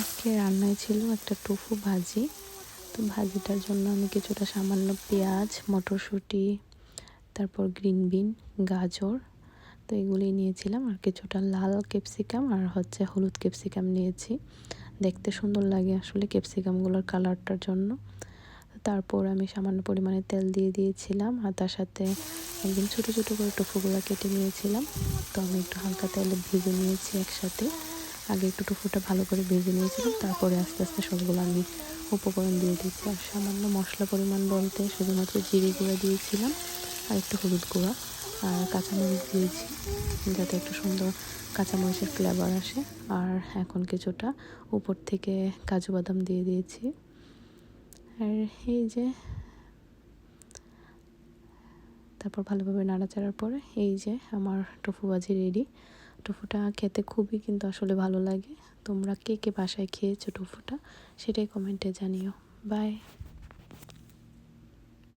আজকে রান্নায় ছিল একটা টুফু ভাজি। তো ভাজিটার জন্য আমি কিছুটা সামান্য পেঁয়াজ, মটরশুঁটি, তারপর গ্রিন বিন, গাজর, তো এগুলি নিয়েছিলাম। আর কিছুটা লাল ক্যাপসিকাম আর হচ্ছে হলুদ ক্যাপসিকাম নিয়েছি। দেখতে সুন্দর লাগে আসলে ক্যাপসিকামগুলোর কালারটার জন্য। তারপর আমি সামান্য পরিমাণে তেল দিয়ে দিয়েছিলাম আর তার সাথে একদম ছোটো ছোটো করে টুফুগুলো কেটে নিয়েছিলাম। তো আমি একটু হালকা তেলে ভেজে নিয়েছি একসাথে। আগে একটু টুফুটা ভালো করে ভেজে নিয়েছিলাম, তারপরে আস্তে আস্তে সবগুলো আমি উপকরণ দিয়ে দিয়েছি আর সামান্য মশলা পরিমাণ বলতে শুধুমাত্র জিরে গুঁড়া দিয়েছিলাম আর একটু হলুদ গুঁড়া আর কাঁচামরিচ দিয়েছি, যাতে একটু সুন্দর কাঁচামরিচের ফ্লেভার আসে। আর এখন কিছুটা উপর থেকে কাজু বাদাম দিয়ে দিয়েছি। আর এই যে তারপর ভালোভাবে নাড়াচাড়ার পরে এই যে আমার টফু বাজি রেডি টফুটা খেতে খুবই কিন্তু আসলে ভালো লাগে। তোমরা কে কে বাসায় খেয়েছো টোফুটা সেটাই কমেন্টে জানিও। বাই